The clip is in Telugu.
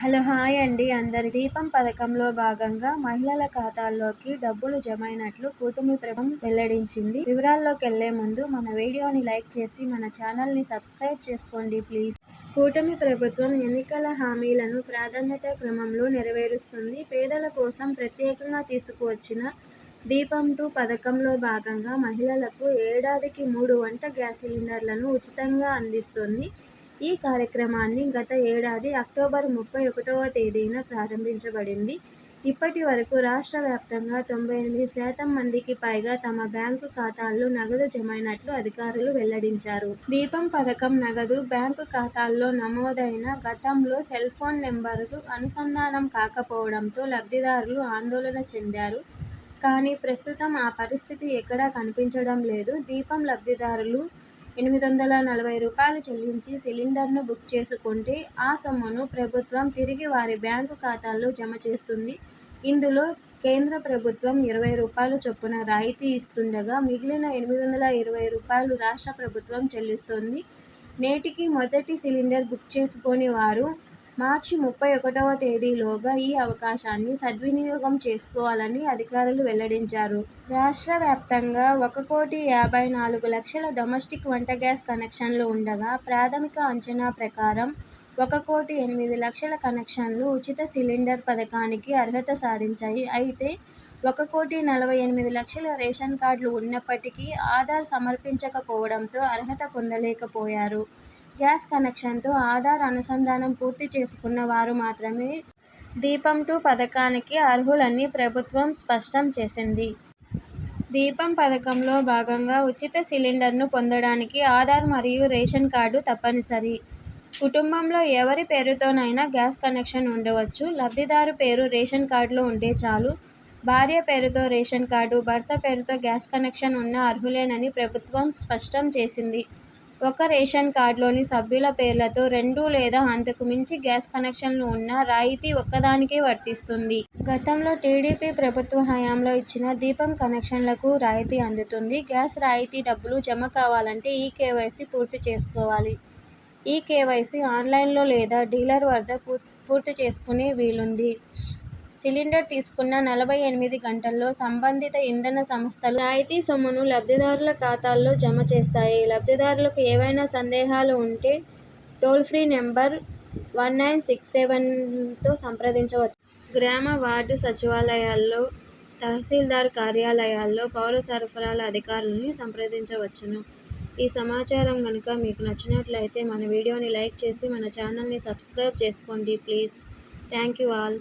హలో హాయ్ అండి. అందరి దీపం పథకంలో భాగంగా మహిళల ఖాతాల్లోకి డబ్బులు జమైనట్లు కూటమి ప్రభుత్వం వెల్లడించింది. వివరాల్లోకి వెళ్ళే ముందు మన వీడియోని లైక్ చేసి మన ఛానల్ని సబ్స్క్రైబ్ చేసుకోండి ప్లీజ్. కూటమి ప్రభుత్వం ఎన్నికల హామీలను ప్రాధాన్యత క్రమంలో నెరవేరుస్తుంది. పేదల కోసం ప్రత్యేకంగా తీసుకువచ్చిన దీపం టూ పథకంలో భాగంగా మహిళలకు ఏడాదికి మూడు వంట గ్యాస్ సిలిండర్లను ఉచితంగా అందిస్తుంది. ఈ కార్యక్రమాన్ని గత ఏడాది అక్టోబర్ ముప్పై ఒకటవ తేదీన ప్రారంభించబడింది. ఇప్పటి వరకు రాష్ట్ర వ్యాప్తంగా తొంభై ఎనిమిది శాతం మందికి పైగా తమ బ్యాంకు ఖాతాల్లో నగదు జమైనట్లు అధికారులు వెల్లడించారు. దీపం పథకం నగదు బ్యాంకు ఖాతాల్లో నమోదైన గతంలో సెల్ ఫోన్ నెంబర్లు అనుసంధానం కాకపోవడంతో లబ్ధిదారులు ఆందోళన చెందారు. కానీ ప్రస్తుతం ఆ పరిస్థితి ఎక్కడా కనిపించడం లేదు. దీపం లబ్ధిదారులు ఎనిమిది వందల నలభై రూపాయలు చెల్లించి సిలిండర్ను బుక్ చేసుకుంటే ఆ సొమ్మును ప్రభుత్వం తిరిగి వారి బ్యాంకు ఖాతాల్లో జమ చేస్తుంది. ఇందులో కేంద్ర ప్రభుత్వం ఇరవై రూపాయలు చొప్పున రాయితీ ఇస్తుండగా మిగిలిన ఎనిమిది వందల ఇరవై రూపాయలు రాష్ట్ర ప్రభుత్వం చెల్లిస్తోంది. నేటికి మొదటి సిలిండర్ బుక్ చేసుకోని వారు మార్చి ముప్పై ఒకటవ తేదీలోగా ఈ అవకాశాన్ని సద్వినియోగం చేసుకోవాలని అధికారులు వెల్లడించారు. రాష్ట్ర వ్యాప్తంగా ఒక కోటి యాభై నాలుగు లక్షల డొమెస్టిక్ వంట గ్యాస్ కనెక్షన్లు ఉండగా ప్రాథమిక అంచనా ప్రకారం ఒక కోటి ఎనిమిది లక్షల కనెక్షన్లు ఉచిత సిలిండర్ పథకానికి అర్హత సాధించాయి. అయితే ఒక కోటి నలభై ఎనిమిది లక్షల రేషన్ కార్డులు ఉన్నప్పటికీ ఆధార్ సమర్పించకపోవడంతో అర్హత పొందలేకపోయారు. గ్యాస్ కనెక్షన్తో ఆధార్ అనుసంధానం పూర్తి చేసుకున్న వారు మాత్రమే దీపం టూ పథకానికి అర్హులని ప్రభుత్వం స్పష్టం చేసింది. దీపం పథకంలో భాగంగా ఉచిత సిలిండర్ను పొందడానికి ఆధార్ మరియు రేషన్ కార్డు తప్పనిసరి. కుటుంబంలో ఎవరి పేరుతోనైనా గ్యాస్ కనెక్షన్ ఉండవచ్చు. లబ్ధిదారు పేరు రేషన్ కార్డులో ఉంటే చాలు. భార్య పేరుతో రేషన్ కార్డు భర్త పేరుతో గ్యాస్ కనెక్షన్ ఉన్న అర్హులేనని ప్రభుత్వం స్పష్టం చేసింది. ఒక రేషన్ కార్డులోని సభ్యుల పేర్లతో రెండు లేదా అంతకు మించి గ్యాస్ కనెక్షన్లు ఉన్న రాయితీ ఒక్కదానికే వర్తిస్తుంది. గతంలో టీడీపీ ప్రభుత్వ హయాంలో ఇచ్చిన దీపం కనెక్షన్లకు రాయితీ అందుతుంది. గ్యాస్ రాయితీ డబ్బులు జమ కావాలంటే ఈ కేవైసీ పూర్తి చేసుకోవాలి. ఈ కేవైసీ ఆన్లైన్లో లేదా డీలర్ వద్ద పూర్తి చేసుకునే వీలుంది. సిలిండర్ తీసుకున్న నలభై ఎనిమిది గంటల్లో సంబంధిత ఇంధన సంస్థలు రాయితీ సొమ్మును లబ్ధిదారుల ఖాతాల్లో జమ చేస్తాయి. లబ్ధిదారులకు ఏవైనా సందేహాలు ఉంటే toll free number one nine six సెవెన్తో సంప్రదించవచ్చు. గ్రామ వార్డు సచివాలయాల్లో తహసీల్దార్ కార్యాలయాల్లో పౌర సరఫరాల అధికారులని సంప్రదించవచ్చును. ఈ సమాచారం కనుక మీకు నచ్చినట్లయితే మన వీడియోని లైక్ చేసి మన ఛానల్ని సబ్స్క్రైబ్ చేసుకోండి ప్లీజ్. Thank you all.